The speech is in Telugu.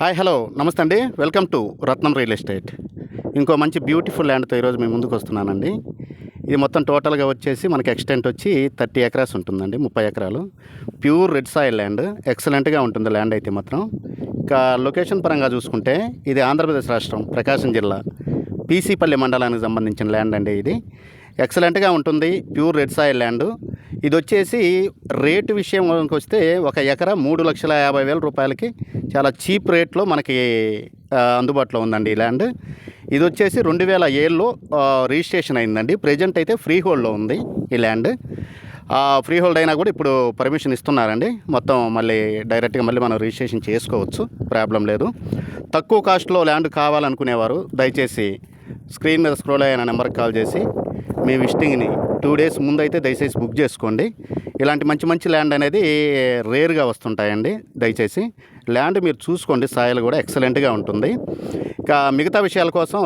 Hi hello. నమస్తే అండి. Welcome to Ratnam real estate. ఇంకో మంచి బ్యూటిఫుల్ ల్యాండ్తో ఈరోజు మేము ముందుకు వస్తున్నానండి. ఇది మొత్తం టోటల్గా వచ్చేసి మనకి ఎక్స్టెంట్ వచ్చి థర్టీ ఎకరాస్ ఉంటుందండి ముప్పై ఎకరాలు. Pure red soil land. ఎక్సలెంట్గా ఉంటుంది ల్యాండ్ అయితే మాత్రం. ఇంకా లొకేషన్ పరంగా చూసుకుంటే ఇది ఆంధ్రప్రదేశ్ రాష్ట్రం ప్రకాశం జిల్లా. పీసీపల్లి మండలానికి సంబంధించిన ల్యాండ్ అండి ఇది. ఎక్సలెంట్గా ఉంటుంది ప్యూర్ రెడ్ సాయిల్ ల్యాండ్. ఇది వచ్చేసి రేటు విషయంకి వస్తే ఒక ఎకరా మూడు లక్షల యాభై వేల రూపాయలకి చాలా చీప్ రేట్లో మనకి అందుబాటులో ఉందండి ఈ ల్యాండ్. ఇది వచ్చేసి రెండు వేల ఏళ్ళలో రిజిస్ట్రేషన్ అయిందండి. ప్రజెంట్ అయితే ఫ్రీ హోల్డ్లో ఉంది ఈ ల్యాండ్. ఫ్రీ హోల్డ్ అయినా కూడా ఇప్పుడు పర్మిషన్ ఇస్తున్నారండి. మొత్తం మళ్ళీ డైరెక్ట్గా మళ్ళీ మనం రిజిస్ట్రేషన్ చేసుకోవచ్చు ప్రాబ్లం లేదు. తక్కువ కాస్ట్లో ల్యాండ్ కావాలనుకునేవారు దయచేసి స్క్రీన్ మీద స్క్రోల్ అయిన నెంబర్కి కాల్ చేసి మీ విజిటింగ్ని టూ డేస్ ముందు అయితే దయచేసి బుక్ చేసుకోండి. ఇలాంటి మంచి మంచి ల్యాండ్ అనేది రేర్గా వస్తుంటాయండి దయచేసి. ల్యాండ్ మీరు చూసుకోండి సాయిల్ కూడా ఎక్సలెంట్గా ఉంటుంది. ఇక మిగతా విషయాల కోసం